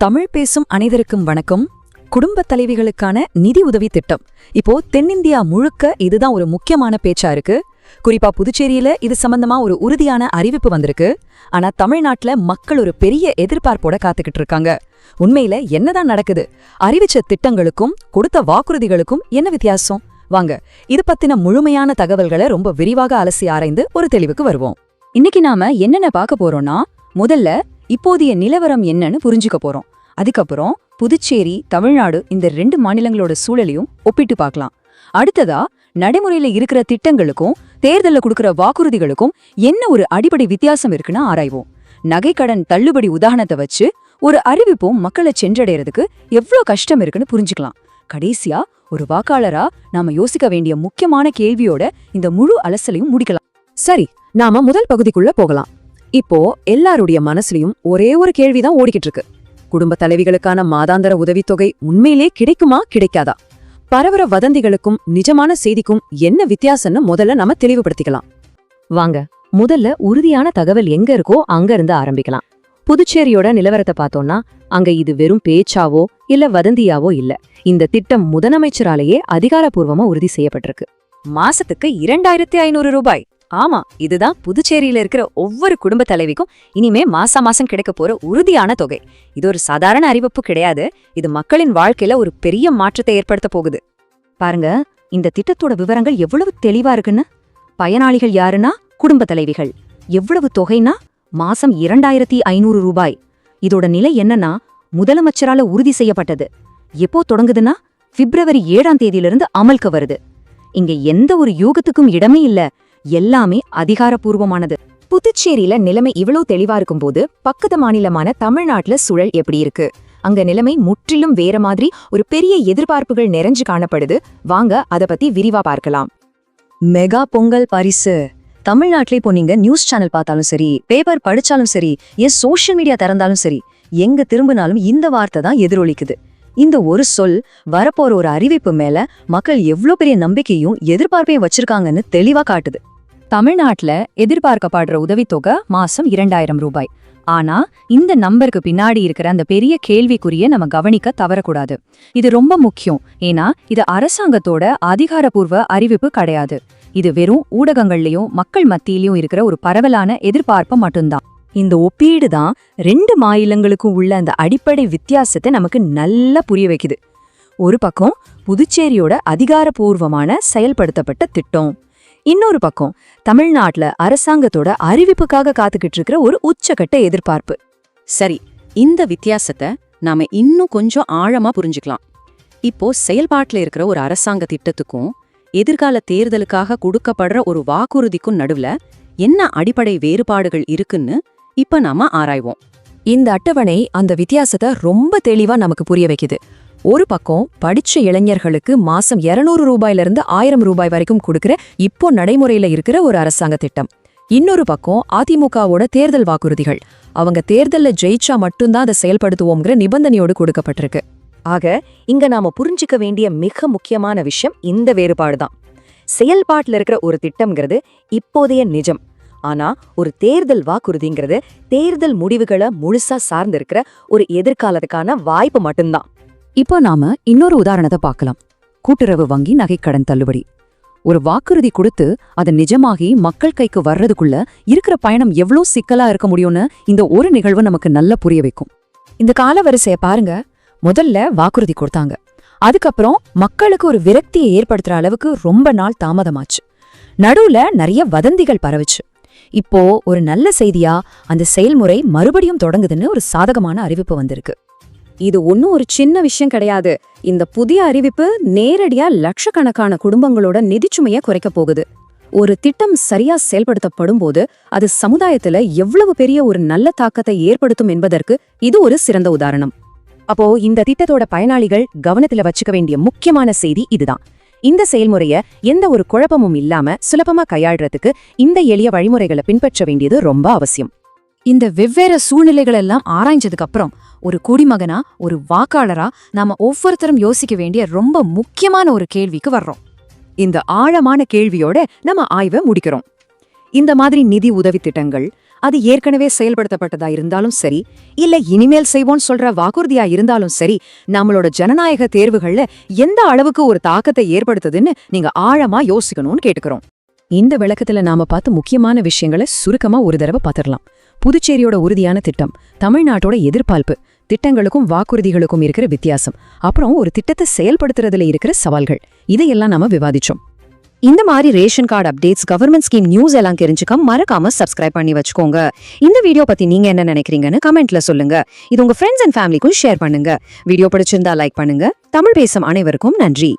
தமிழ் பேசும் அனைவருக்கும் வணக்கம். குடும்பத் தலைவிகளுக்கான நிதி உதவி திட்டம். இப்போ தென்னிந்தியா முழுக்க இதுதான் ஒரு முக்கியமான பேச்சா இருக்கு. குறிப்பா புதுச்சேரியில இது சம்பந்தமா ஒரு உறுதியான அறிவிப்பு வந்திருக்கு. ஆனா தமிழ்நாட்டுல மக்கள் ஒரு பெரிய எதிர்பார்ப்போட காத்துக்கிட்டு இருக்காங்க. உண்மையில என்னதான் நடக்குது? அறிவிச்ச திட்டங்களுக்கும் கொடுத்த வாக்குறுதிகளுக்கும் என்ன வித்தியாசம்? வாங்க இது பத்தின முழுமையான தகவல்களை ரொம்ப விரிவாக அலசி ஆராய்ந்து ஒரு தெளிவுக்கு வருவோம். இன்னைக்கு நாம என்னென்ன பார்க்க போறோம்னா முதல்ல இப்போதைய நிலவரம் என்னன்னு புரிஞ்சுக்க போறோம். அதுக்கப்புறம் புதுச்சேரி தமிழ்நாடு இந்த ரெண்டு மாநிலங்களோட சூழலையும் ஒப்பிட்டு பார்க்கலாம். அடுத்ததா நடைமுறையில இருக்கிற திட்டங்களுக்கும் தேர்தல்ல கொடுக்கிற வாக்குறுதிகளுக்கும் என்ன ஒரு அடிப்படை வித்தியாசம் இருக்குன்னு ஆராய்வோம். நகைக்கடன் தள்ளுபடி உதாரணத்தை வச்சு ஒரு அறிவிப்பும் மக்களை சென்றடைறதுக்கு எவ்ளோ கஷ்டம் இருக்குன்னு புரிஞ்சுக்கலாம். கடைசியா ஒரு வாக்காளரா நாம யோசிக்க வேண்டிய முக்கியமான கேள்வியோட இந்த முழு அலசலையும் முடிக்கலாம். சரி நாம முதல் பகுதிக்குள்ள போகலாம். இப்போ எல்லாருடைய மனசுலயும் ஒரே ஒரு கேள்விதான் ஓடிக்கிட்டு இருக்கு குடும்ப தலைவிகளுக்கான மாதாந்திர உதவித்தொகை உண்மையிலே கிடைக்குமா கிடைக்காதா? பரவர வதந்திகளுக்கும் நிஜமான செய்திக்கும் என்ன வித்தியாசம்னு முதல்ல நம்ம தெளிவுபடுத்திக்கலாம். வாங்க முதல்ல உறுதியான தகவல் எங்க இருக்கோ அங்க இருந்து ஆரம்பிக்கலாம். புதுச்சேரியோட நிலவரத்தை பார்த்தோம்னா அங்க இது வெறும் பேச்சாவோ இல்ல வதந்தியாவோ இல்ல. இந்த திட்டம் முதலமைச்சராலேயே அதிகாரப்பூர்வமா உறுதி செய்யப்பட்டிருக்கு. மாசத்துக்கு இரண்டாயிரத்தி ஐநூறு ரூபாய். ஆமா இதுதான் புதுச்சேரியில இருக்கிற ஒவ்வொரு குடும்ப தலைவிக்கும் இனிமே மாசா மாசம் கிடைக்க போற உறுதியான தொகை. இது ஒரு சாதாரண அறிவிப்பு கிடையாது. இது மக்களின் வாழ்க்கையில ஒரு பெரிய மாற்றத்தை ஏற்படுத்த போகுது. பாருங்க இந்த திட்டத்தோட விவரங்கள் எவ்வளவு தெளிவா இருக்குன்னு. பயனாளிகள் யாருன்னா? குடும்ப தலைவிகள். எவ்வளவு தொகைனா மாசம் இரண்டாயிரத்தி ஐநூறு ரூபாய். இதோட நிலை என்னன்னா முதலமைச்சரால உறுதி செய்யப்பட்டது. எப்போ தொடங்குதுன்னா? பிப்ரவரி ஏழாம் தேதியிலிருந்து அமல்க்கு வருது. இங்க எந்த ஒரு யூகத்துக்கும் இடமே இல்ல. எல்லாமே அதிகாரப்பூர்வமானது. புதுச்சேரியில நிலைமை இவ்வளவு தெளிவா இருக்கும்போது பக்கத்து மாநிலமான தமிழ்நாட்டுல சூழல் எப்படி இருக்கு? அங்க நிலைமை முற்றிலும் வேற மாதிரி ஒரு பெரிய எதிர்பார்ப்புகள் நிறைஞ்சு காணப்படுது. வாங்க அத பத்தி விரிவா பார்க்கலாம். மெகா பொங்கல் பரிசு. தமிழ்நாட்டிலே இப்போ நீங்க நியூஸ் சேனல் பார்த்தாலும் சரி பேப்பர் படிச்சாலும் சரி ஏன் சோஷியல் மீடியா திறந்தாலும் சரி எங்க திரும்பினாலும் இந்த வார்த்தை தான் எதிரொலிக்குது. இந்த ஒரு சொல் வரப்போற ஒரு அறிவிப்பு மேல மக்கள் எவ்ளோ பெரிய நம்பிக்கையும் எதிர்பார்ப்பையும் வச்சிருக்காங்கன்னு தெளிவா காட்டுது. தமிழ்நாட்டில் எதிர்பார்க்கப்படுற உதவித்தொகை மாசம் இரண்டாயிரம் ரூபாய். ஆனா இந்த நம்பருக்கு பின்னாடி இருக்கிற அந்த பெரிய கேள்விக்குரிய நம்ம கவனிக்க தவறக்கூடாது. இது ரொம்ப முக்கியம். ஏன்னா இது அரசாங்கத்தோட அதிகாரப்பூர்வ அறிவிப்பு கிடையாது. இது வெறும் ஊடகங்கள்லயும் மக்கள் மத்தியிலயும் இருக்கிற ஒரு பரவலான எதிர்பார்ப்பு மட்டும்தான். இந்த ஒப்பீடு தான் ரெண்டு மாநிலங்களுக்கும் உள்ள அந்த அடிப்படை வித்தியாசத்தை நமக்கு நல்லா புரிய வைக்குது. ஒரு பக்கம் புதுச்சேரியோட அதிகாரப்பூர்வமான செயல்படுத்தப்பட்ட திட்டம். இன்னொரு பக்கம் தமிழ்நாட்டுல அரசாங்கத்தோட அறிவிப்புக்காக காத்துக்கிட்டு இருக்கிற ஒரு உச்சக்கட்ட எதிர்பார்ப்பு. சரி இந்த வித்தியாசத்தை நாம இன்னும் கொஞ்சம் ஆழமா புரிஞ்சுக்கலாம். இப்போ செயல்பாட்டுல இருக்கிற ஒரு அரசாங்க திட்டத்துக்கும் எதிர்கால தேர்தலுக்காக கொடுக்கப்படுற ஒரு வாக்குறுதிக்கும் நடுவுல என்ன அடிப்படை வேறுபாடுகள் இருக்குன்னு இப்ப நாம ஆராய்வோம். இந்த அட்டவணை அந்த வித்தியாசத்தை ரொம்ப தெளிவா நமக்கு புரிய வைக்குது. ஒரு பக்கம் படிச்ச இளைஞர்களுக்கு மாசம் 200 ரூபாயில இருந்து ஆயிரம் ரூபாய் வரைக்கும் கொடுக்கிற இப்போ நடைமுறையில இருக்கிற ஒரு அரசாங்க திட்டம். இன்னொரு பக்கம் அதிமுகவோட தேர்தல் வாக்குறுதிகள். அவங்க தேர்தல்ல ஜெயிச்சா மட்டும்தான் அதை செயல்படுத்துவோங்கிற நிபந்தனையோடு கொடுக்கப்பட்டிருக்கு. ஆக இங்க நாம புரிஞ்சுக்க வேண்டிய மிக முக்கியமான விஷயம் இந்த வேறுபாடு தான். இருக்கிற ஒரு திட்டம்ங்கிறது இப்போதைய நிஜம். ஆனா ஒரு தேர்தல் வாக்குறுதிங்கிறது தேர்தல் முடிவுகளை முழுசா சார்ந்திருக்கிற ஒரு எதிர்காலத்துக்கான வாய்ப்பு மட்டும்தான். இப்போ நாம இன்னொரு உதாரணத்தை பார்க்கலாம். கூட்டுறவு வங்கி நகைக்கடன் தள்ளுபடி. ஒரு வாக்குறுதி கொடுத்து அது நிஜமாகி மக்கள் கைக்கு வர்றதுக்குள்ள இருக்கிற பயணம் எவ்ளோ சிக்கலா இருக்க முடியும்னு இந்த ஒரு நிகழ்வு நமக்கு நல்லா புரிய வைக்கும். இந்த காலவரிசைய பாருங்க. முதல்ல வாக்குறுதி கொடுத்தாங்க. அதுக்கப்புறம் மக்களுக்கு ஒரு விரக்தியை ஏற்படுத்துற அளவுக்கு ரொம்ப நாள் தாமதமாச்சு. நடுவுல நிறைய வதந்திகள் பரவுச்சு. இப்போ ஒரு நல்ல செய்தியா அந்த செயல்முறை மறுபடியும் தொடங்குதுன்னு ஒரு சாதகமான அறிவிப்பு வந்திருக்கு. இது ஒன்றும் ஒரு சின்ன விஷயம் கிடையாது. இந்த புதிய அறிவிப்பு நேரடியா லட்சக்கணக்கான குடும்பங்களோட நிதிச்சுமைய குறைக்க போகுது. ஒரு திட்டம் சரியா செயல்படுத்தப்படும் போது அது சமுதாயத்துல எவ்வளவு பெரிய ஒரு நல்ல தாக்கத்தை ஏற்படுத்தும் என்பதற்கு இது ஒரு சிறந்த உதாரணம். அப்போ இந்த திட்டத்தோட பயனாளிகள் கவனத்துல வச்சுக்க வேண்டிய முக்கியமான செய்தி இதுதான். இந்த செயல்முறைய எந்த ஒரு குழப்பமும் இல்லாம சுலபமா கையாள்றதுக்கு இந்த எளிய வழிமுறைகளை பின்பற்ற வேண்டியது ரொம்ப அவசியம். இந்த வெவ்வேறு சூழ்நிலைகள் எல்லாம் ஆராய்ஞ்சதுக்கு அப்புறம் ஒரு குடிமகனா ஒரு வாக்காளரா நாம ஒவ்வொருத்தரும் யோசிக்க வேண்டிய ரொம்ப முக்கியமான ஒரு கேள்விக்கு வர்றோம். இந்த ஆழமான கேள்வியோட நம்ம ஆய்வை முடிக்கிறோம். இந்த மாதிரி நிதி உதவி திட்டங்கள் அது ஏற்கனவே செயல்படுத்தப்பட்டதா இருந்தாலும் சரி இல்ல இனிமேல் செய்வோம்னு சொல்ற வாக்குறுதியா இருந்தாலும் சரி நம்மளோட ஜனநாயக தேர்வுகள்ல எந்த அளவுக்கு ஒரு தாக்கத்தை ஏற்படுத்துதுன்னு நீங்க ஆழமா யோசிக்கணும்னு கேட்டுக்கிறோம். இந்த விளக்கத்துல நாம பார்த்து முக்கியமான விஷயங்களை சுருக்கமா ஒரு தடவை பார்த்திடலாம். புதுச்சேரியோட உறுதியான திட்டம் தமிழ்நாட்டோட எதிர்பார்ப்பு திட்டங்களுக்கும் வாக்குறுதிகளுக்கும் இருக்கிற வித்தியாசம் அப்புறம் ஒரு திட்டத்தை செயல்படுத்துறதுல இருக்கிற சவால்கள். இதையெல்லாம் நாம விவாதிச்சோம். இந்த மாதிரி ration card updates government scheme news எல்லாம் தெரிஞ்சுக்க மறக்காம சப்ஸ்கிரைப் பண்ணி வச்சுக்கோங்க. இந்த வீடியோ பத்தி நீங்க என்ன நினைக்கிறீங்கன்னு கமெண்ட்ல சொல்லுங்க. இது உங்க ஃப்ரெண்ட்ஸ் அண்ட் ஃபேமிலிக்கும் ஷேர் பண்ணுங்க. வீடியோ பிடிச்சிருந்தா லைக் பண்ணுங்க. தமிழ் பேசும் அனைவருக்கும் நன்றி.